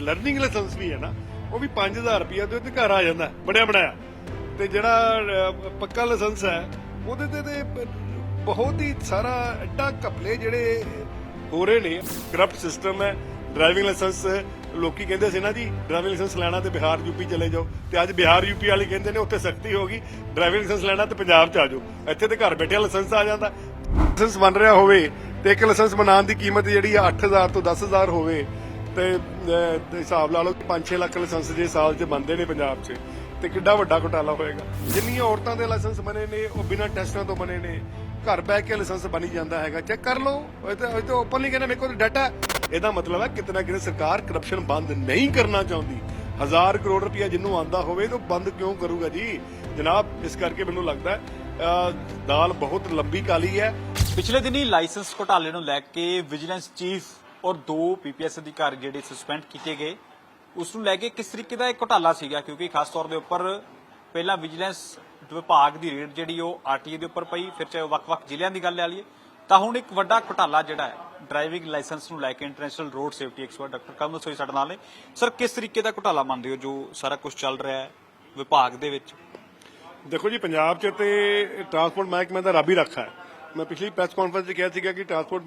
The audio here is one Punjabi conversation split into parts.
ਲਰਨਿੰਗ ਲਾਇਸੈਂਸ ਵੀ ਹੈ ਨਾ, ਉਹ ਵੀ 5000 ਰੁਪਏ ਦੇ ਉੱਤੇ ਘਰ ਆ ਜਾਂਦਾ, ਬਣਿਆ ਬਣਾਇਆ। ਤੇ ਜਿਹੜਾ ਪੱਕਾ ਲਾਇਸੈਂਸ ਹੈ, ਉਹਦੇ ਤੇ ਤੇ, ਬਹੁਤ ਹੀ ਸਾਰਾ ਐਡਾ ਘਪਲੇ ਜਿਹੜੇ ਹੋ ਰਹੇ ਨੇ। ਕਰਪਟ ਸਿਸਟਮ ਹੈ ਡਰਾਈਵਿੰਗ ਲਾਇਸੈਂਸ ਲੋਕੀ ਕਹਿੰਦੇ ਸੀ ਨਾ ਜੀ ਡਰਾਈਵਿੰਗ ਲਾਇਸੈਂਸ ਲੈਣਾ ਤੇ ਬਿਹਾਰ ਯੂਪੀ ਚਲੇ ਜਾਓ। ਤੇ ਅੱਜ ਬਿਹਾਰ ਯੂਪੀ ਵਾਲੇ ਕਹਿੰਦੇ ਨੇ, ਉੱਥੇ ਸਖਤੀ ਹੋ ਗਈ ਡਰਾਈਵਿੰਗ ਲਾਇਸੈਂਸ ਲੈਣਾ ਤੇ ਪੰਜਾਬ ਚ ਆ ਜਾਓ। ਇੱਥੇ ਤੇ ਘਰ ਬੈਠੇ ਲਾਇਸੈਂਸ ਆ ਜਾਂਦਾ। ਲਾਇਸੈਂਸ ਬਣ ਰਿਹਾ ਹੋਵੇ ਤੇ ਇੱਕ ਲਾਇਸੈਂਸ ਬਣਾਉਣ ਦੀ ਕੀਮਤ ਜਿਹੜੀ ਆ 8000 ਤੋਂ 10000 ਹੋਵੇ ਤੇ ਹਿਸਾਬ ਲਾ ਲਓ ਕਿ 5-6 ਲੱਖ ਲਾਇਸੈਂਸ ਜੇ ਸਾਲ 'ਚ ਬੰਦੇ ਨੇ ਪੰਜਾਬ 'ਚ, ਤੇ ਕਿੱਡਾ ਵੱਡਾ ਘੁਟਾਲਾ ਹੋਏਗਾ? ਜਿੰਨੀਆਂ ਔਰਤਾਂ ਦੇ ਲਾਇਸੈਂਸ ਬਣੇ ਨੇ, ਉਹ ਬਿਨਾਂ ਟੈਸਟਾਂ ਤੋਂ ਬਣੇ ਨੇ, ਘਰ ਬੈ ਕੇ ਲਾਇਸੈਂਸ ਬਣੀ ਜਾਂਦਾ ਹੈਗਾ। ਚੈੱਕ ਕਰ ਲਓ, ਇਹ ਤਾਂ ਇਹ ਤਾਂ ਓਪਨਲੀ ਕਹਿੰਦੇ ਮੇਰੇ ਕੋਲ ਡਾਟਾ ਇਹਦਾ ਮਤਲਬ ਹੈ ਕਿਤਨਾ ਕਿਤੇ ਸਰਕਾਰ ਕਰਪਸ਼ਨ ਬੰਦ ਨਹੀਂ ਕਰਨਾ ਚਾਹੁੰਦੀ। ਹਜ਼ਾਰ ਕਰੋੜ ਰੁਪਇਆ ਜਿੰਨੂੰ ਆਂਦਾ ਹੋਵੇ, ਤਾਂ ਬੰਦ ਕਿਉਂ ਕਰੂਗਾ ਜੀ? ਜਨਾਬ, ਇਸ ਕਰਕੇ ਮੈਨੂੰ ਲੱਗਦਾ ਦਾਲ ਬਹੁਤ ਲੰਬੀ ਕਾਲੀ ਹੈ। ਪਿਛਲੇ ਦਿਨੀ ਲਾਇਸੈਂਸ ਘੁਟਾਲੇ ਨੂੰ ਲੈ ਕੇ ਵਿਜੀਲੈਂਸ ਚੀਫ ਔਰ ਦੋ ਪੀਪੀਐਸ ਅਧਿਕਾਰੀ ਜਿਹੜੇ ਸਸਪੈਂਡ ਕੀਤੇ ਗਏ ਉਸ ਨੂੰ ਲੈ ਕੇ ਕਿਸ ਤਰੀਕੇ ਦਾ ਇਹ ਘੁਟਾਲਾ ਸੀਗਾ? ਕਿਉਂਕਿ ਖਾਸ ਤੌਰ ਦੇ ਉੱਪਰ ਪਹਿਲਾਂ ਵਿਜੀਲੈਂਸ ਵਿਭਾਗ ਦੀ ਰੇਡ ਜਿਹੜੀ ਉਹ ਆਰਟੀਏ ਦੇ ਉੱਪਰ ਪਈ, ਫਿਰ ਚਾਹੇ ਉਹ ਵੱਖ-ਵੱਖ ਜ਼ਿਲ੍ਹਿਆਂ ਦੀ ਗੱਲ ਲੈ ਲਈਏ, ਤਾਂ ਹੁਣ ਇੱਕ ਵੱਡਾ ਘੁਟਾਲਾ ਜਿਹੜਾ ਹੈ ਡਰਾਈਵਿੰਗ ਲਾਇਸੈਂਸ ਨੂੰ ਲੈ ਕੇ international road safety expert doctor Kamal Soi ਸਾਡੇ ਨਾਲ ਨੇ। ਸਰ, ਕਿਸ ਤਰੀਕੇ ਦਾ ਘੁਟਾਲਾ ਮੰਨਦੇ ਹੋ ਜੋ ਸਾਰਾ ਕੁਝ ਚੱਲ ਰਿਹਾ ਹੈ ਵਿਭਾਗ ਦੇ ਵਿੱਚ? ਦੇਖੋ ਜੀ, ਪੰਜਾਬ 'ਚ ਤੇ ਟਰਾਂਸਪੋਰਟ ਮਹਿਕਮੇ ਦਾ ਰੱਬ ਹੀ ਰੱਖਾ ਹੈ। ਮੈਂ ਪਿਛਲੀ ਪ੍ਰੈਸ ਕਾਨਫਰੰਸ 'ਚ ਕਿਹਾ ਸੀਗਾ ਕਿ ਟਰਾਂਸਪੋਰਟ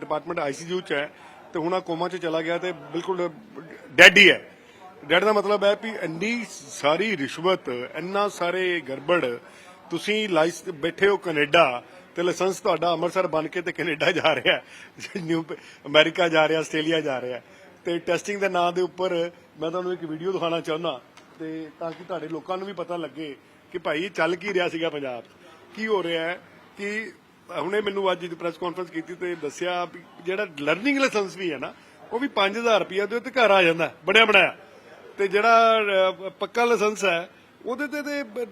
ਡਿਪਾਰਟਮੈਂਟ ਆਈਸੀਯੂ 'ਚ ਹੈ। ਤੇ ਹੁਣ ਆ ਕੋਮਾ 'ਚ ਚਲਾ ਗਿਆ ਤੇ ਬਿਲਕੁਲ ਡੈਡ ਹੀ ਹੈ। ਡੈਡ ਦਾ ਮਤਲਬ ਹੈ ਵੀ ਇੰਨੀ ਸਾਰੀ ਰਿਸ਼ਵਤ, ਇੰਨਾ ਸਾਰੇ ਗੜਬੜ, ਤੁਸੀਂ ਲਾਈਸ ਬੈਠੇ ਹੋ ਕੈਨੇਡਾ ਤੇ ਲਾਇਸੈਂਸ ਤੁਹਾਡਾ ਅੰਮ੍ਰਿਤਸਰ ਬਣ ਕੇ ਤੇ ਕੈਨੇਡਾ ਜਾ ਰਿਹਾ ਨਿਊ ਅਮਰੀਕਾ ਜਾ ਰਿਹਾ, ਆਸਟ੍ਰੇਲੀਆ ਜਾ ਰਿਹਾ ਤੇ ਟੈਸਟਿੰਗ ਦੇ ਨਾਂ ਦੇ ਉੱਪਰ ਮੈਂ ਤੁਹਾਨੂੰ ਇੱਕ ਵੀਡੀਓ ਦਿਖਾਉਣਾ ਚਾਹੁੰਦਾ ਤੇ ਤਾਂ ਕਿ ਤੁਹਾਡੇ ਲੋਕਾਂ ਨੂੰ ਵੀ ਪਤਾ ਲੱਗੇ ਕਿ ਭਾਈ ਚੱਲ ਕੀ ਰਿਹਾ ਸੀਗਾ ਪੰਜਾਬ ਕੀ ਹੋ ਰਿਹਾ ਹੈ ਕਿ ਹੁਣੇ ਮੈਨੂੰ ਅੱਜ ਪ੍ਰੈਸ ਕਾਨਫਰੰਸ ਕੀਤੀ ਤੇ ਦੱਸਿਆ ਜਿਹੜਾ ਲਰਨਿੰਗ ਲਾਇਸੈਂਸ ਵੀ ਹੈ ਨਾ, ਉਹ ਵੀ 5000 ਰੁਪਏ ਦੇ ਉੱਤੇ ਘਰ ਆ ਜਾਂਦਾ, ਬਣਿਆ ਬਣਾਇਆ। ਤੇ ਜਿਹੜਾ ਪੱਕਾ ਲਾਇਸੈਂਸ ਹੈ, ਉਹਦੇ ਤੇ ਤੇ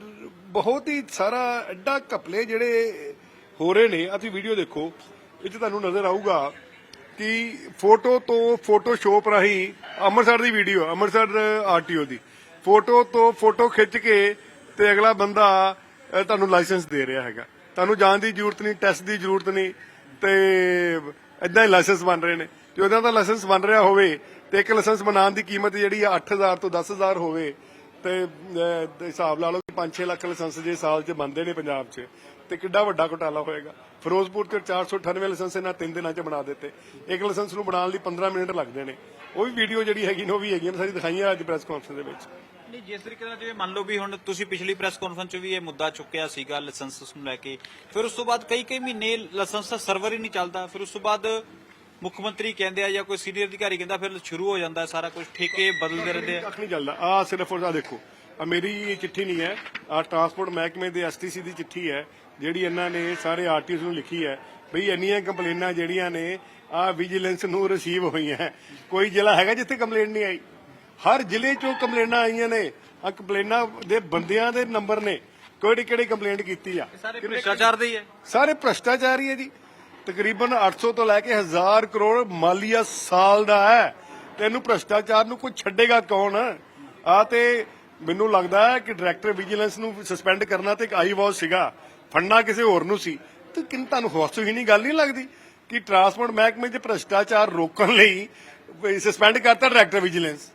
ਬਹੁਤ ਹੀ ਸਾਰਾ ਐਡਾ ਘਪਲੇ ਜਿਹੜੇ ਹੋ ਰਹੇ ਨੇ ਅਸੀਂ ਵੀਡੀਓ ਦੇਖੋ, ਇਹ 'ਚ ਤੁਹਾਨੂੰ ਨਜ਼ਰ ਆਊਗਾ ਕਿ ਫੋਟੋ ਤੋਂ ਫੋਟੋਸ਼ੋਪ ਰਾਹੀਂ ਅੰਮ੍ਰਿਤਸਰ ਦੀ video Amritsar R T O ਦੀ। ਫੋਟੋ ਤੋਂ ਫੋਟੋ ਖਿੱਚ ਕੇ ਤੇ ਅਗਲਾ ਬੰਦਾ ਤੁਹਾਨੂੰ ਲਾਇਸੈਂਸ ਦੇ ਰਿਹਾ ਹੈਗਾ। ਤੁਹਾਨੂੰ ਜਾਣ ਦੀ ਜ਼ਰੂਰਤ ਨਹੀਂ ਟੈਸਟ ਦੀ ਜ਼ਰੂਰਤ ਨਹੀਂ, ਤੇ ਇਦਾਂ ਹੀ ਲਾਇਸੈਂਸ ਬਣ ਰਹੇ ਨੇ। ਤੇ ਉਹਦਾ ਦਾ ਲਾਇਸੈਂਸ ਬਣ ਰਿਹਾ ਹੋਵੇ, ਤੇ ਇੱਕ ਲਾਇਸੈਂਸ ਬਣਾਉਣ ਦੀ ਕੀਮਤ ਜਿਹੜੀ ਆ 8000 ਤੋਂ 10000 ਹੋਵੇ, ਤੇ ਹਿਸਾਬ ਲਾ ਲਓ ਕਿ 5-6 ਲੱਖ ਲਾਇਸੈਂਸ ਜੇ ਸਾਲ 'ਚ ਬੰਦੇ ਨੇ ਪੰਜਾਬ 'ਚ, ਤੇ ਕਿੱਡਾ ਵੱਡਾ ਘੁਟਾਲਾ ਹੋਏਗਾ। ਫਿਰੋਜ਼ਪੁਰ ਤੇ 498 ਲਾਇਸੈਂਸ ਇਹਨਾਂ ਤਿੰਨ ਦਿਨਾਂ 'ਚ ਬਣਾ ਦਿੱਤੇ। ਇੱਕ ਲਾਇਸੈਂਸ ਨੂੰ ਬਣਾਉਣ ਲਈ 15 ਮਿੰਟ ਲੱਗਦੇ ਨੇ। ਉਹ ਵੀ ਵੀਡੀਓ ਜਿਹੜੀ ਹੈਗੀ ਨੇ ਉਹ ਵੀ ਹੈਗੀ ਨੇ ਸਾਰੀ ਦਿਖਾਈਆਂ ਅੱਜ ਪ੍ਰੈਸ ਕਾਨਫਰੰਸ ਦੇ ਵਿੱਚ। ਨਹੀਂ ਜਿਸ ਤਰੀਕੇ ਨਾਲ ਜਿਵੇਂ ਮੰਨ ਲਓ ਵੀ ਹੁਣ ਤੁਸੀਂ ਪਿਛਲੀ ਪ੍ਰੈਸ ਕਾਨਫਰੰਸ 'ਚ ਵੀ ਇਹ ਮੁੱਦਾ ਚੁੱਕਿਆ ਸੀਗਾ ਲਾਇਸੈਂਸ ਨੂੰ ਲੈ ਕੇ। ਫਿਰ ਉਸ ਤੋਂ ਬਾਅਦ ਕਈ ਕਈ ਮਹੀਨੇ ਲਾਇਸੈਂਸ ਦਾ ਸਰਵਰ ਹੀ ਨਹੀਂ ਚੱਲਦਾ। ਫਿਰ ਉਸ ਤੋਂ ਬਾਅਦ ਮੁੱਖ ਮੰਤਰੀ ਕਹਿੰਦੇ ਆ ਜਾਂ ਕੋਈ ਸੀਨੀਅਰ ਅਧਿਕਾਰੀ ਕਹਿੰਦਾ ਫਿਰ ਸ਼ੁਰੂ ਹੋ ਜਾਂਦਾ ਸਾਰਾ ਕੁਝ ਠੇਕੇ ਬਦਲਦੇ ਰਹਿੰਦੇ ਆ। ਕੱਖ ਨਹੀਂ ਚੱਲਦਾ। ਆ ਸਿਰਫ ਉਹਦਾ ਦੇਖੋ ਆ ਮੇਰੀ ਇਹ ਚਿੱਠੀ ਨਹੀਂ ਹੈ। ਆ ਟਰਾਂਸਪੋਰਟ ਮਹਿਕਮੇ ਦੇ ਐਸਟੀਸੀ ਦੀ ਚਿੱਠੀ ਹੈ ਜਿਹੜੀ ਇਹਨਾਂ ਨੇ ਸਾਰੇ ਆਰਟੀਓ ਨੂੰ ਲਿਖੀ ਹੈ। ਬਈ ਇੰਨੀਆਂ ਕੰਪਲੇਨਾਂ ਜਿਹੜੀਆਂ ਨੇ ਆ ਵਿਜੀਲੈਂਸ ਨੂੰ ਰਿਸੀਵ ਹੋਈਆਂ। ਕੋਈ ਜ਼ਿਲ੍ਹਾ ਹੈਗਾ ਜਿੱਥੇ ਕੰਪਲੇਂਟ ਨਹੀਂ ਆਈ? ਹਰ ਜ਼ਿਲ੍ਹੇ ਚੋਂ ਕੰਪਲੇਨਾਂ ਆਈਆਂ ਨੇ। ਆ ਕੰਪਲੇਨਾਂ ਦੇ ਬੰਦਿਆਂ ਦੇ ਨੰਬਰ ਨੇ। ਕਿਹੜੀ ਕਿਹੜੀ ਕੰਪਲੇਂਟ ਕੀਤੀ ਆ? ਸਾਰੇ ਭ੍ਰਿਸ਼ਟਾਚਾਰ ਦੇ ਹੀ ਹੈ ਸਾਰੇ ਭ੍ਰਸ਼ਟਾਚਾਰੀ ਹੈ ਜੀ। ਤਕਰੀਬਨ 800 ਤੋਂ ਲੈ ਕੇ 1000 ਕਰੋੜ ਮਾਲੀਆ ਸਾਲ ਦਾ ਹੈ। ਤੇ ਇਹਨੂੰ ਭ੍ਰਸ਼ਟਾਚਾਰ ਨੂੰ ਕੋਈ ਛੱਡੇਗਾ ਕੌਣ? ਆ ਤੇ ਮੈਨੂੰ ਲੱਗਦਾ ਹੈ ਕਿ ਡਾਇਰੈਕਟਰ ਵਿਜੀਲੈਂਸ ਨੂੰ ਸਸਪੈਂਡ ਕਰਨਾ ਤੇ ਇੱਕ ਆਈ ਵਾਸ ਸੀਗਾ। ਫੜਨਾ ਕਿਸੇ ਹੋਰ ਨੂੰ ਸੀ। ਤੇ ਕਿੰਨ ਤੁਹਾਨੂੰ ਹੌਸੂ ਗੱਲ ਨਹੀਂ ਲੱਗਦੀ ਕਿ ਟਰਾਂਸਪੋਰਟ ਮਹਿਕਮੇ 'ਚ ਭ੍ਰਸ਼ਟਾਚਾਰ ਰੋਕਣ ਲਈ ਸਸਪੈਂਡ ਕਰਤਾ ਡਾਇਰੈਕਟਰ ਵਿਜੀਲੈਂਸ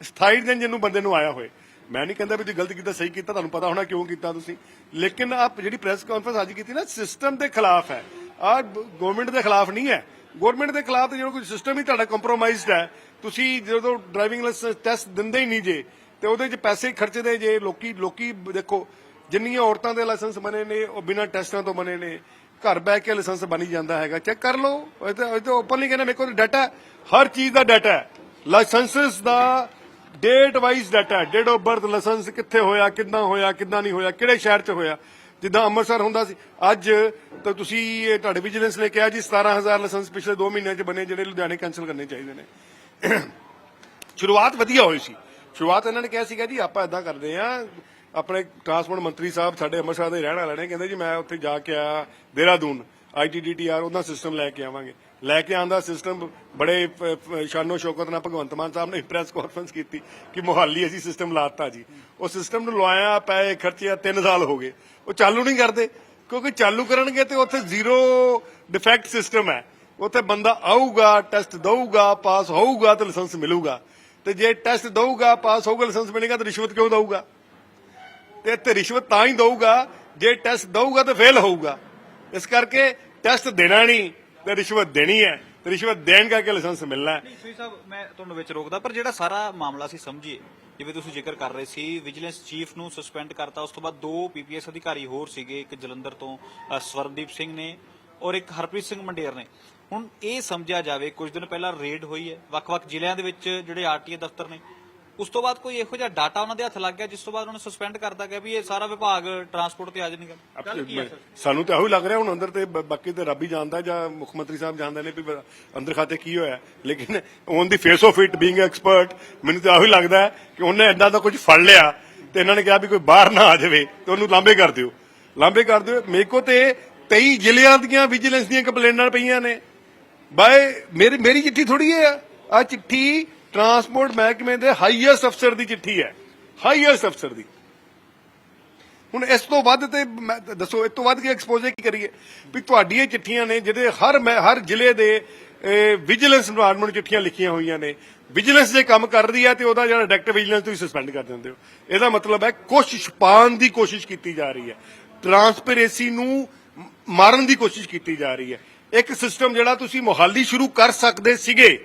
ਸਥਾਈ ਦਿਨ ਜਿਹਨੂੰ ਬੰਦੇ ਨੂੰ ਆਇਆ ਹੋਏ। ਮੈਂ ਨਹੀਂ ਕਹਿੰਦਾ ਵੀ ਤੁਸੀਂ ਗਲਤ ਕੀਤਾ, ਸਹੀ ਕੀਤਾ, ਤੁਹਾਨੂੰ ਪਤਾ ਹੋਣਾ ਕਿਉਂ ਕੀਤਾ ਤੁਸੀਂ। ਲੇਕਿਨ ਆਪ ਜਿਹੜੀ ਪ੍ਰੈਸ ਕਾਨਫਰੰਸ ਅੱਜ ਕੀਤੀ ਨਾ ਸਿਸਟਮ ਦੇ ਖਿਲਾਫ ਹੈ। ਆ ਗਵਰਨਮੈਂਟ ਦੇ ਖਿਲਾਫ ਨਹੀਂ ਹੈ। ਗਵਰਨਮੈਂਟ ਦੇ ਖਿਲਾਫ ਜਿਹੜਾ ਕੋਈ ਸਿਸਟਮ ਹੀ ਤੁਹਾਡਾ ਕੰਪਰੋਮਾਈਜ਼ਡ ਹੈ। ਤੁਸੀਂ ਜਦੋਂ ਡਰਾਈਵਿੰਗ ਲਾਇਸੈਂਸ ਟੈਸਟ ਦਿੰਦੇ ਹੀ ਨਹੀਂ ਜੇ, ਤੇ ਉਹਦੇ 'ਚ ਪੈਸੇ ਖਰਚਦੇ ਜੇ, ਲੋਕੀ ਲੋਕੀ ਦੇਖੋ ਜਿੰਨੀਆਂ ਔਰਤਾਂ ਦੇ ਲਾਇਸੈਂਸ ਬਣੇ ਨੇ, ਉਹ ਬਿਨਾਂ ਟੈਸਟਾਂ ਤੋਂ ਬਣੇ ਨੇ, ਘਰ ਬੈ ਕੇ ਲਾਇਸੈਂਸ ਬਣੀ ਜਾਂਦਾ ਹੈਗਾ। ਚੈੱਕ ਕਰ ਲਓ, ਇਹ ਤਾਂ ਓਪਨਲੀ ਕਹਿੰਦੇ ਮੇਰੇ ਕੋਲ ਡਾਟਾ ਹਰ ਚੀਜ਼ ਦਾ ਡਾਟਾ ਹੈ। Licences the date wise data date of birth licence ਕਿੱਥੇ ਹੋਇਆ ਕਿੰਨਾ ਹੋਇਆ ਕਿੰਨਾ ਨਹੀਂ ਹੋਇਆ, ਕਿਹੜੇ ਸ਼ਹਿਰ 'ਚ ਹੋਇਆ। ਜਿੱਦਾਂ ਅੰਮ੍ਰਿਤਸਰ ਹੁੰਦਾ ਸੀ, ਅੱਜ ਤਾਂ ਤੁਸੀਂ ਤੁਹਾਡੇ ਵਿਜੀਲੈਂਸ ਨੇ ਕਿਹਾ ਜੀ 17000 ਲਾਇਸੈਂਸ ਪਿਛਲੇ 2 ਮਹੀਨਿਆਂ 'ਚ ਬਣੇ, ਜਿਹੜੇ ਲੁਧਿਆਣੇ ਕੈਨਸਲ ਕਰਨੇ ਚਾਹੀਦੇ ਨੇ। ਸ਼ੁਰੂਆਤ ਵਧੀਆ ਹੋਈ ਸੀ। ਸ਼ੁਰੂਆਤ ਇਹਨਾਂ ਨੇ ਕਿਹਾ ਸੀਗਾ ਜੀ, ਆਪਾਂ ਇਦਾਂ ਕਰਦੇ ਆ ਆਪਣੇ ਟਰਾਂਸਪੋਰਟ ਮੰਤਰੀ ਸਾਹਿਬ ਸਾਡੇ ਅੰਮ੍ਰਿਤਸਰ ਦੇ ਰਹਿਣ ਵਾਲੇ ਨੇ, ਕਹਿੰਦੇ ਜੀ ਮੈਂ ਉੱਥੇ ਜਾ ਕੇ ਆਇਆ, ਦੇਹਰਾਦੂਨ ਆਈਟੀਡੀਟੀਆਰ ਉਹਦਾ ਸਿਸਟਮ ਲੈ ਕੇ ਆਵਾਂਗੇ। ਲੈ ਕੇ ਆਂਦਾ ਸਿਸਟਮ ਬੜੇ ਸ਼ਾਨੋ ਸ਼ੌਕਤ ਨਾਲ ਭਗਵੰਤ ਮਾਨ ਸਾਹਿਬ ਨੇ ਪ੍ਰੈਸ ਕਾਨਫਰੰਸ ਕੀਤੀ ਕਿ ਮੁਹਾਲੀ ਅਸੀਂ ਸਿਸਟਮ ਲਾਤਾ ਜੀ। ਉਹ ਸਿਸਟਮ ਨੂੰ ਲਵਾਇਆ ਪਏ ਖਰਚੇ 3 ਸਾਲ ਹੋ ਗਏ। ਉਹ ਚਾਲੂ ਨਹੀਂ ਕਰਦੇ, ਕਿਉਂਕਿ ਚਾਲੂ ਕਰਨਗੇ ਤੇ ਉੱਥੇ ਜ਼ੀਰੋ ਡਿਫੈਕਟ ਸਿਸਟਮ ਹੈ। ਉੱਥੇ ਬੰਦਾ ਆਊਗਾ ਟੈਸਟ ਦਊਗਾ ਪਾਸ ਹੋਊਗਾ ਤੇ ਲਾਇਸੈਂਸ ਮਿਲੂਗਾ। ਤੇ ਜੇ ਟੈਸਟ ਦਊਗਾ ਪਾਸ ਹੋਊਗਾ ਲਾਇਸੈਂਸ ਮਿਲੇਗਾ ਤਾਂ ਰਿਸ਼ਵਤ ਕਿਉਂ ਦਊਗਾ? ਤੇ ਇੱਥੇ ਰਿਸ਼ਵਤ ਤਾਂ ਹੀ ਦਊਗਾ ਜੇ ਟੈਸਟ ਦਊਗਾ ਤਾਂ ਫੇਲ ਹੋਊਗਾ। ਇਸ ਕਰਕੇ ਟੈਸਟ ਦੇਣਾ ਨਹੀਂ ਤੇ ਰਿਸ਼ਵਤ ਦੇਣੀ ਹੈ। ਤੇ ਰਿਸ਼ਵਤ ਦੇਣ ਕਰਕੇ ਲਾਇਸੈਂਸ ਮਿਲਣਾ ਹੈ। ਨਹੀਂ ਸਾਹਿਬ ਮੈਂ ਤੁਹਾਨੂੰ ਵਿੱਚ ਰੋਕਦਾ ਪਰ ਜਿਹੜਾ ਸਾਰਾ ਮਾਮਲਾ ਸੀ ਸਮਝੀਏ। ਜਿਵੇਂ ਤੁਸੀਂ ਜ਼ਿਕਰ ਕਰ ਰਹੇ ਸੀ ਵਿਜੀਲੈਂਸ ਚੀਫ ਨੂੰ ਸਸਪੈਂਡ ਕਰਤਾ ਉਸ ਤੋਂ ਬਾਅਦ ਦੋ ਪੀਪੀਐਸ ਅਧਿਕਾਰੀ ਹੋਰ ਸੀਗੇ ਇੱਕ ਜਲੰਧਰ ਤੋਂ ਅ, ਸਵਰਨਦੀਪ ਸਿੰਘ ਨੇ ਔਰ ਇੱਕ ਹਰਪ੍ਰੀਤ ਸਿੰਘ ਮੰਡੇਰ ਨੇ। ਹੁਣ ਇਹ ਸਮਝਿਆ ਜਾਵੇ ਕੁਝ ਦਿਨ ਪਹਿਲਾਂ ਰੇਡ ਹੋਈ ਹੈ। ਵੱਖ-ਵੱਖ ਜ਼ਿਲ੍ਹਿਆਂ ਦੇ ਵਿੱਚ ਜਿਹੜੇ ਆਰਟੀਏ ਦਫ਼ਤਰ ਨੇ ਉਸ ਤੋਂ ਬਾਅਦ ਕੋਈ ਇਹੋ ਜਿਹਾ ਡਾਟਾ ਉਹਨਾਂ ਦੇ ਹੱਥ ਲੱਗ ਗਿਆ ਜਿਸ ਤੋਂ ਬਾਅਦ ਉਹਨਾਂ ਨੂੰ ਸਸਪੈਂਡ ਕਰਤਾ ਗਿਆ ਵੀ ਇਹ ਸਾਰਾ ਵਿਭਾਗ ਟਰਾਂਸਪੋਰਟ ਤੇ ਆ ਜਾਣਗੇ? ਗੱਲ ਕੀ ਹੈ ਸਾਨੂੰ ਤਾਂ ਇਹੋ ਹੀ ਲੱਗ ਰਿਹਾ ਹੁਣ ਅੰਦਰ ਤੇ ਬਾਕੀ ਤੇ ਰੱਬ ਹੀ ਜਾਣਦਾ ਜਾਂ ਮੁੱਖ ਮੰਤਰੀ ਸਾਹਿਬ ਜਾਣਦੇ ਨੇ ਵੀ ਅੰਦਰ ਖਾਤੇ ਕੀ ਹੋਇਆ। ਲੇਕਿਨ on the face of it being expert ਮੈਨੂੰ ਤਾਂ ਇਹੋ ਹੀ ਲੱਗਦਾ ਹੈ ਕਿ ਉਹਨੇ ਐਡਾ ਦਾ ਕੁਝ ਫੜ ਲਿਆ ਤੇ ਇਹਨਾਂ ਨੇ ਕਿਹਾ ਵੀ ਕੋਈ ਬਾਹਰ ਨਾ ਆ ਜਾਵੇ ਤੇ ਉਹਨੂੰ ਲਾਂਬੇ ਕਰ ਦਿਓ। ਲਾਂਬੇ ਕਰ ਦਿਓ। ਮੇਰੇ ਕੋ ਤੇ 23 ਜ਼ਿਲ੍ਹਿਆਂ ਦੀਆਂ ਵਿਜੀਲੈਂਸ ਦੀਆਂ ਕੰਪਲੇਨਾਂ ਪਈਆਂ ਨੇ। ਬਾਏ ਮੇਰੀ ਮੇਰੀ ਚਿੱਠੀ ਥੋੜੀ ਹੈ। ਆ ਚਿੱਠੀ ਟਰਾਂਸਪੋਰਟ ਮਹਿਕਮੇ ਦੇ ਹਾਈਐਸਟ ਅਫਸਰ ਦੀ ਚਿੱਠੀ ਹੈ। ਹਾਈਐਸਟ ਅਫਸਰ ਦੀ। ਹੁਣ ਇਸ ਤੋਂ ਵੱਧ ਤੇ ਦੱਸੋ, ਇਸ ਤੋਂ ਵੱਧ ਕੀ ਐਕਸਪੋਜ਼ੇ ਕੀ ਕਰੀਏ? ਵੀ ਤੁਹਾਡੀਆਂ ਚਿੱਠੀਆਂ ਨੇ ਜਿਹਦੇ ਹਰ ਹਰ ਜ਼ਿਲ੍ਹੇ ਦੇ ਵਿਜੀਲੈਂਸ ਡਿਪਾਰਟਮੈਂਟ ਚਿੱਠੀਆਂ ਲਿਖੀਆਂ ਹੋਈਆਂ ਨੇ। ਵਿਜੀਲੈਂਸ ਜੇ ਕੰਮ ਕਰ ਰਹੀ ਹੈ ਤੇ ਉਹਦਾ ਜਿਹੜਾ ਡਾਇਰੈਕਟਰ ਵਿਜੀਲੈਂਸ ਤੁਸੀਂ ਸਸਪੈਂਡ ਕਰ ਦਿੰਦੇ ਹੋ। ਇਹਦਾ ਮਤਲਬ ਹੈ ਕੁਛ ਛੁਪਾਉਣ ਦੀ ਕੋਸ਼ਿਸ਼ ਕੀਤੀ ਜਾ ਰਹੀ ਹੈ। ਟਰਾਂਸਪੇਰੈਂਸੀ ਨੂੰ ਮਾਰਨ ਦੀ ਕੋਸ਼ਿਸ਼ ਕੀਤੀ ਜਾ ਰਹੀ ਹੈ। ਇੱਕ ਸਿਸਟਮ ਜਿਹੜਾ ਤੁਸੀਂ ਮੁਹਾਲੀ ਸ਼ੁਰੂ ਕਰ ਸਕਦੇ ਸੀਗੇ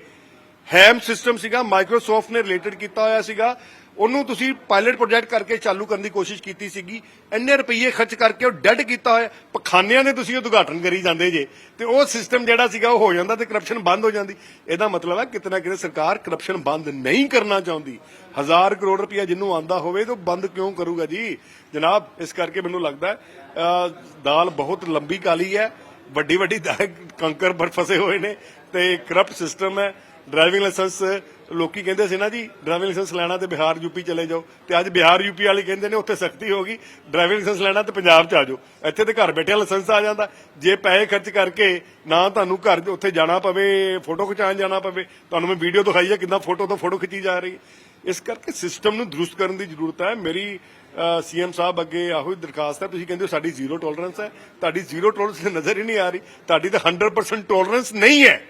ਹੈਮ ਸਿਸਟਮ ਸੀਗਾ ਮਾਈਕਰੋਸਾਫਟ ਨੇ ਰਿਲੇਟਡ ਕੀਤਾ ਹੋਇਆ ਸੀਗਾ। ਉਹਨੂੰ ਤੁਸੀਂ ਪਾਇਲਟ ਪ੍ਰੋਜੈਕਟ ਕਰਕੇ ਚਾਲੂ ਕਰਨ ਦੀ ਕੋਸ਼ਿਸ਼ ਕੀਤੀ ਸੀਗੀ। ਇੰਨੇ ਰੁਪਏ ਖਰਚ ਕਰਕੇ ਉਹ ਡੈਡ ਕੀਤਾ ਹੋਇਆ। ਪਖਾਨਿਆਂ ਦੇ ਤੁਸੀਂ ਉਦਘਾਟਨ ਕਰੀ ਜਾਂਦੇ ਜੇ। ਤੇ ਉਹ ਸਿਸਟਮ ਜਿਹੜਾ ਸੀਗਾ, ਉਹ ਹੋ ਜਾਂਦਾ ਤੇ ਕਰਪਸ਼ਨ ਬੰਦ ਹੋ ਜਾਂਦੀ। ਇਹਦਾ ਮਤਲਬ ਹੈ ਕਿਤੇ ਨਾ ਕਿਤੇ ਸਰਕਾਰ ਕਰਪਸ਼ਨ ਬੰਦ ਨਹੀਂ ਕਰਨਾ ਚਾਹੁੰਦੀ। ਹਜ਼ਾਰ ਕਰੋੜ ਰੁਪਇਆ ਜਿੰਨੂੰ ਆਂਦਾ ਹੋਵੇ, ਤਾਂ ਉਹ ਬੰਦ ਕਿਉਂ ਕਰੂਗਾ ਜੀ? ਜਨਾਬ, ਇਸ ਕਰਕੇ ਮੈਨੂੰ ਲੱਗਦਾ ਦਾਲ ਬਹੁਤ ਲੰਬੀ ਕਾਲੀ ਹੈ। ਵੱਡੀ ਵੱਡੀ ਕੰਕਰ ਪਰ ਫਸੇ ਹੋਏ ਨੇ ਤੇ ਕਰਪਟ ਸਿਸਟਮ ਹੈ। ਡਰਾਈਵਿੰਗ ਲਾਇਸੈਂਸ, ਲੋਕੀ ਕਹਿੰਦੇ ਸੀ ਨਾ ਜੀ, ਡਰਾਈਵਿੰਗ ਲਾਇਸੈਂਸ ਲੈਣਾ ਤੇ ਬਿਹਾਰ ਯੂਪੀ ਚਲੇ ਜਾਓ। ਤੇ ਅੱਜ ਬਿਹਾਰ ਯੂਪੀ ਵਾਲੇ ਕਹਿੰਦੇ ਨੇ, ਉੱਥੇ ਸਖਤੀ ਹੋ ਗਈ, ਡਰਾਈਵਿੰਗ ਲਾਇਸੈਂਸ ਲੈਣਾ ਤੇ ਪੰਜਾਬ ਚ ਆ ਜਾਓ। ਇੱਥੇ ਤੇ ਘਰ ਬੈਠੇ ਲਾਇਸੈਂਸ ਆ ਜਾਂਦਾ। ਜੇ ਪੈਸੇ ਖਰਚ ਕਰਕੇ ਨਾ ਤੁਹਾਨੂੰ ਘਰ ਉੱਥੇ ਜਾਣਾ ਪਵੇ, ਫੋਟੋ ਖਿਚਾਉਣ ਜਾਣਾ ਪਵੇ, ਤੁਹਾਨੂੰ ਮੈਂ ਵੀਡੀਓ ਦਿਖਾਈ ਹੈ ਕਿੰਨਾ ਫੋਟੋ ਤੋਂ ਫੋਟੋ ਖਿੱਚੀ ਜਾ ਰਹੀ ਹੈ। ਇਸ ਕਰਕੇ ਸਿਸਟਮ ਨੂੰ ਦਰੁਸਤ ਕਰਨ ਦੀ ਜ਼ਰੂਰਤ ਹੈ। ਮੇਰੀ ਸੀਐਮ ਸਾਹਿਬ ਅੱਗੇ ਆਹੋ ਹੀ ਦਰਖਾਸਤ ਹੈ। ਤੁਸੀਂ ਕਹਿੰਦੇ ਹੋ ਸਾਡੀ ਜ਼ੀਰੋ ਟੋਲਰੈਂਸ ਹੈ। ਤੁਹਾਡੀ ਜ਼ੀਰੋ ਟੋਲਰੈਂਸ ਨਜ਼ਰ ਹੀ ਨਹੀਂ ਆ ਰਹੀ। ਤੁਹਾਡੀ ਤਾਂ 100% ਟੋਲਰੈਂਸ ਨਹੀਂ ਹੈ।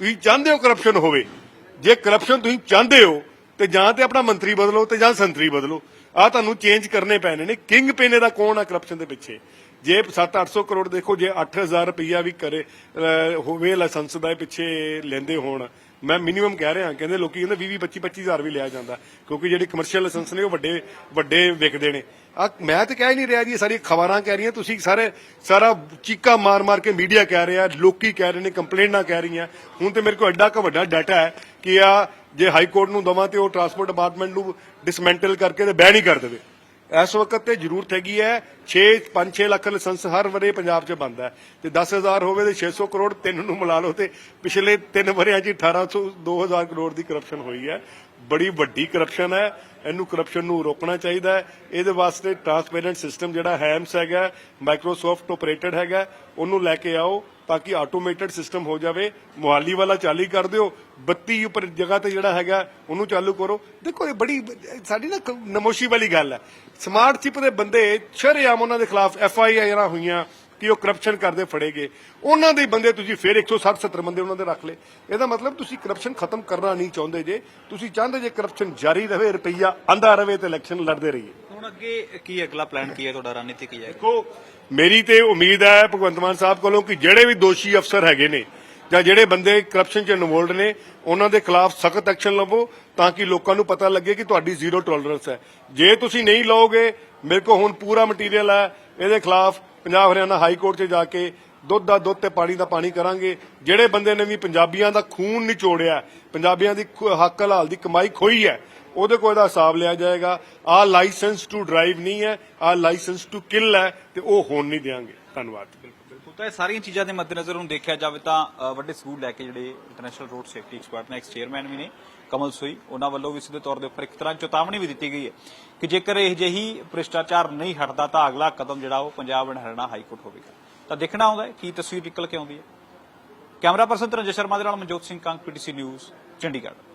ਤੁਸੀਂ ਚਾਹੁੰਦੇ ਹੋ ਕਰਪਸ਼ਨ ਹੋਵੇ। ਜੇ ਕਰਪਸ਼ਨ ਤੁਸੀਂ ਚਾਹੁੰਦੇ ਹੋ, ਤੇ ਜਾਂ ਤੇ ਆਪਣਾ ਮੰਤਰੀ ਬਦਲੋ ਤੇ ਜਾਂ ਸੰਤਰੀ ਬਦਲੋ। ਆ ਤੁਹਾਨੂੰ ਚੇਂਜ ਕਰਨੇ ਪੈਣੇ ਨੇ। ਕਿੰਗ ਪੇਨੇ ਦਾ ਕੌਣ ਆ ਕਰਪਸ਼ਨ ਦੇ ਪਿੱਛੇ? ਜੇ 7-800 ਕਰੋੜ ਦੇਖੋ, ਜੇ 8000 ਰੁਪਈਆ ਵੀ ਕਰੇ ਹੋਵੇ ਲਾਇਸੈਂਸ ਦਾ ਪਿੱਛੇ ਲੈਂਦੇ ਹੋਣ। ਮੈਂ ਮਿਨੀਮਮ ਕਹਿ ਰਿਹਾ, ਕਹਿੰਦੇ ਲੋਕੀ ਕਹਿੰਦੇ 20 25 25000 ਵੀ ਲਿਆ ਜਾਂਦਾ। ਕਿਉਂਕਿ ਜਿਹੜੇ ਕਮਰਸ਼ੀਅਲ ਲਾਇਸੈਂਸ ਨੇ, ਉਹ ਵੱਡੇ ਵੱਡੇ ਵਿਕਦੇ ਨੇ। ਆ, ਮੈਂ ਤਾਂ ਕਹਿ ਹੀ ਨਹੀਂ ਰਿਹਾ ਜੀ ਸਾਰੀ ਖਬਰਾਂ ਕਹਿ ਰਹੀਆਂ, ਤੁਸੀਂ ਸਾਰੇ, ਸਾਰਾ ਚੀਕਾ ਮਾਰ ਮਾਰ ਕੇ ਮੀਡੀਆ ਕਹਿ ਰਿਹਾ, ਲੋਕੀ ਕਹਿ ਰਹੇ ਨੇ ਕੰਪਲੇਨਾਂ ਕਹਿ ਰਹੀਆਂ। ਹੁਣ ਤੇ ਮੇਰੇ ਕੋਲ ਐਡਾ ਕੁ ਵੱਡਾ ਡਾਟਾ ਹੈ ਕਿ ਆ, ਜੇ ਹਾਈ ਕੋਰਟ ਨੂੰ ਦਵਾਂ ਤੇ ਉਹ ਟਰਾਂਸਪੋਰਟ ਡਿਪਾਰਟਮੈਂਟ ਨੂੰ ਡਿਸਮੈਂਟਲ ਕਰਕੇ ਤੇ ਬੈਨ ਹੀ ਕਰ ਦੇਵੇ। ਇਸ ਵਕਤ ਤੇ ਜ਼ਰੂਰਤ ਹੈਗੀ ਹੈ 6 5-6 ਲੱਖ ਲਾਇਸੈਂਸ ਹਰ ਵਰੇ ਪੰਜਾਬ 'ਚ ਬੰਦਾ ਹੈ। ਤੇ 10000 ਹੋਵੇ ਤੇ 600 ਕਰੋੜ ਤਿੰਨ ਨੂੰ ਮਿਲਾ ਲਓ ਤੇ ਪਿਛਲੇ ਤਿੰਨ ਵਰਿਆਂ 'ਚ 1800 2000 ਕਰੋੜ ਦੀ ਕਰਪਸ਼ਨ ਹੋਈ ਹੈ। ਬੜੀ ਵੱਡੀ ਕਰਪਸ਼ਨ ਹੈ, ਇਹਨੂੰ ਕਰਪਸ਼ਨ ਨੂੰ ਰੋਕਣਾ ਚਾਹੀਦਾ ਹੈ। ਇਹਦੇ ਵਾਸਤੇ ਟਰਾਂਸਪੇਰੈਂਟ ਸਿਸਟਮ ਜਿਹੜਾ ਹੈਮਸ ਹੈਗਾ ਮਾਈਕਰੋਸਾਫਟ ਆਪਰੇਟਡ ਹੈਗਾ, ਉਹਨੂੰ ਲੈ ਕੇ ਆਓ ਤਾਂ ਕਿ ਆਟੋਮੇਟਡ ਸਿਸਟਮ ਹੋ ਜਾਵੇ। ਮੁਹਾਲੀ ਵਾਲਾ ਚਾਲੀ ਕਰ ਦਿਓ 32 ਉੱਪਰ ਜਗ੍ਹਾ ਤੇ ਜਿਹੜਾ ਹੈਗਾ, ਉਹਨੂੰ ਚਾਲੂ ਕਰੋ। ਦੇਖੋ, ਇਹ ਬੜੀ, ਸਾਡੀ ਨਾ ਨਮੋਸ਼ੀ ਵਾਲੀ ਗੱਲ ਹੈ। ਸਮਾਰਟ ਚਿਪ ਦੇ ਬੰਦੇ ਸ਼ਰੇਆਮ ਉਹਨਾਂ ਦੇ ਖਿਲਾਫ ਐਫ ਆਈ ਆਰਾਂ ਹੋਈਆਂ ਕਿ ਉਹ ਕਰਪਸ਼ਨ ਕਰਦੇ ਫੜੇ ਗਏ ਉਹਨਾਂ ਦੇ ਬੰਦੇ ਤੁਸੀਂ ਫਿਰ 160 70 ਬੰਦੇ ਉਹਨਾਂ ਦੇ ਰੱਖ ਲਏ। ਇਹਦਾ ਮਤਲਬ ਤੁਸੀਂ ਕਰਪਸ਼ਨ ਖਤਮ ਕਰਨਾ ਨਹੀਂ ਚਾਹੁੰਦੇ ਜੇ। ਤੁਸੀਂ ਚਾਹੁੰਦੇ ਜੇ ਕਰਪਸ਼ਨ ਜਾਰੀ ਰਵੇ ਰੁਪਈਆ ਆਂਦਾ ਰਵੇ ਤੇ ਇਲੈਕਸ਼ਨ ਲੜਦੇ ਰਹੀਏ। ਹੁਣ ਅੱਗੇ ਕੀ ਅਗਲਾ ਪਲਾਨ ਕੀ ਹੈ? ਤੁਹਾਡਾ ਰਣਨੀਤੀ ਕੀ ਹੈ? ਦੇਖੋ ਮੇਰੀ ਤੇ ਉਮੀਦ ਹੈ ਭਗਵੰਤ ਮਾਨ ਸਾਹਿਬ ਕੋਲੋਂ ਕਿ ਜਿਹੜੇ ਵੀ ਦੋਸ਼ੀ ਅਫਸਰ ਹੈਗੇ ਨੇ ਜਾਂ ਜਿਹੜੇ ਬੰਦੇ ਕਰਪਸ਼ਨ 'ਚ ਇਨਵੋਲਡ ਨੇ ਉਹਨਾਂ ਦੇ ਖਿਲਾਫ ਸਖਤ ਐਕਸ਼ਨ ਲਵੋ ਤਾਂ ਕਿ ਲੋਕਾਂ ਨੂੰ ਪਤਾ ਲੱਗੇ ਕਿ ਤੁਹਾਡੀ ਜ਼ੀਰੋ ਟੋਲਰੈਂਸ ਹੈ। ਜੇ ਤੁਸੀਂ ਨਹੀਂ ਲਓਗੇ ਮੇਰੇ ਕੋਲ ਹੁਣ ਪੂਰਾ ਮਟੀਰੀਅਲ ਹੈ ਇਹਦੇ ਖਿਲਾਫ ਪੰਜਾਬ ਹਰਿਆਣਾ ਹਾਈ ਕੋਰਟ 'ਚ ਜਾ ਕੇ ਦੁੱਧ ਦਾ ਦੁੱਧ ਤੇ ਪਾਣੀ ਦਾ ਪਾਣੀ ਕਰਾਂਗੇ। ਜਿਹੜੇ ਬੰਦੇ ਨੇ ਵੀ ਪੰਜਾਬੀਆਂ ਦਾ ਖੂਨ ਨਿਚੋੜਿਆ ਪੰਜਾਬੀਆਂ ਦੀ ਹੱਕ ਹਲਾਲ ਦੀ ਕਮਾਈ ਖੋਈ ਹੈ, ਉਹਦੇ ਕੋਲ ਇਹਦਾ ਹਿਸਾਬ ਲਿਆ ਜਾਏਗਾ। ਆ ਲਾਇਸੈਂਸ ਟੂ ਡਰਾਈਵ ਨਹੀਂ ਹੈ, ਆ ਲਾਇਸੈਂਸ ਟੂ ਕਿਲ ਹੈ ਤੇ ਉਹ ਹੋਣ ਨਹੀਂ ਦੇਵਾਂਗੇ ਧੰਨਵਾਦ। ਬਿਲਕੁਲ ਤਾਂ। ਇਹ ਸਾਰੀਆਂ ਚੀਜ਼ਾਂ ਦੇ ਮੱਦੇਨਜ਼ਰ ਹੁਣ ਦੇਖਿਆ ਜਾਵੇ ਤਾਂ ਵੱਡੇ ਸਬੂਤ ਲੈ ਕੇ ਜਿਹੜੇ ਇੰਟਰਨੈਸ਼ਨਲ ਰੋਡ ਸੇਫਟੀ ਐਕਸਪਰਟ ਨੇ ਐਕਸ ਚੇਅਰਮੈਨ ਵੀ ਨੇ, ਕਮਲ ਸੋਈ, ਉਹਨਾਂ ਵੱਲੋਂ ਵੀ ਸਿੱਧੇ ਤੌਰ ਦੇ ਉੱਪਰ ਇੱਕ ਤਰ੍ਹਾਂ ਚੇਤਾਵਨੀ ਵੀ ਦਿੱਤੀ ਗਈ ਹੈ ਕਿ ਜੇਕਰ ਇਹ ਜਿਹੀ ਭ੍ਰਿਸ਼ਟਾਚਾਰ ਨਹੀਂ ਹਟਦਾ ਤਾਂ ਅਗਲਾ ਕਦਮ ਜਿਹੜਾ ਉਹ Punjab and Haryana high court ਹੋਵੇਗਾ। ਤਾਂ ਦੇਖਣਾ ਆਉਂਦਾ ਹੈ ਕੀ ਤਸਵੀਰ ਨਿਕਲ ਕੇ ਆਉਂਦੀ ਹੈ। ਕੈਮਰਾ ਪਰਸਨ ਤਰਨਜੇ ਸ਼ਰਮਾ ਦੇ ਨਾਲ Manjot Singh Kang, P T C news, Chandigarh.